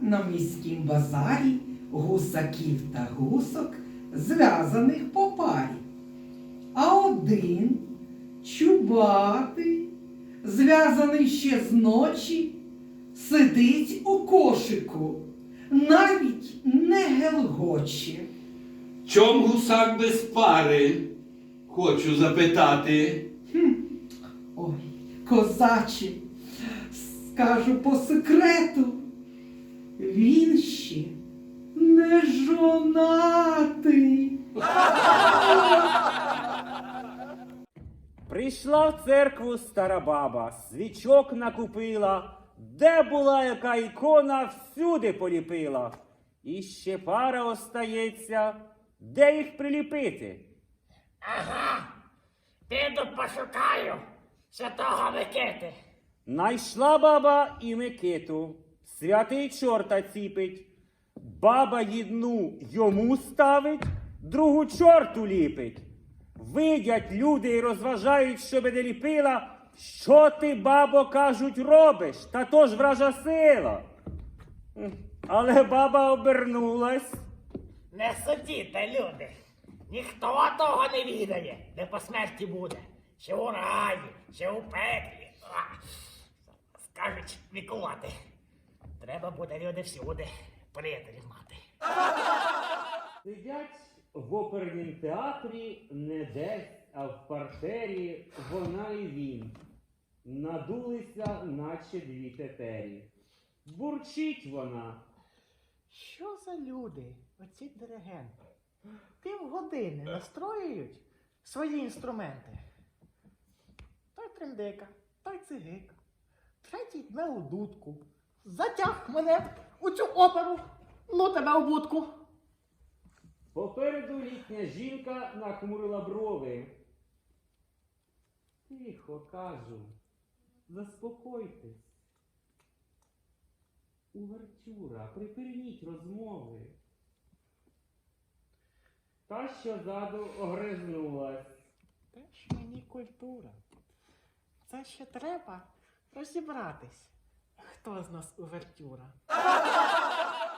на міськім базарі гусаків та гусок, зв'язаних по парі. А один чубатий, зв'язаний ще з ночі, сидить у кошику, навіть не гелгоче. Чом гусак без пари? Хочу запитати. Ой, козаче, скажу по секрету, він ще не жонатий. Прийшла в церкву стара баба, свічок накупила, де була яка ікона, всюди поліпила. І ще пара остається, де їх приліпити. Ага. Піду пошукаю святого Микити. Найшла баба і Микиту, святий чорта ціпить. Баба їдну йому ставить, другу чорту ліпить. Видять люди і розважають, щоби не ліпила. Що ти, бабо, кажуть, робиш? Та то ж вража сила. Але баба обернулась. Не судіте, люди. Ніхто того не відає, де по смерті буде. Чи у раї, чи у пеклі. А, Скажуть вікувати. Треба буде люди всюди приятелів мати. Сидять в опернім театрі не десь, а в партері вона і він. Надулися, наче дві тетері. Бурчить вона. Що за люди, оці диригенти? Півгодини настроюють свої інструменти. Той триндика, той цигик, третій дме у дудку. Затяг мене у цю оперу, ну тебе у будку. Попереду літня жінка нахмурила брови. Тихо, кажу, заспокойтесь. Увертюра, припиніть розмови. Та, що ззаду огризнулась. Теж мені культура. Це ще треба розібратись, хто з нас увертюра.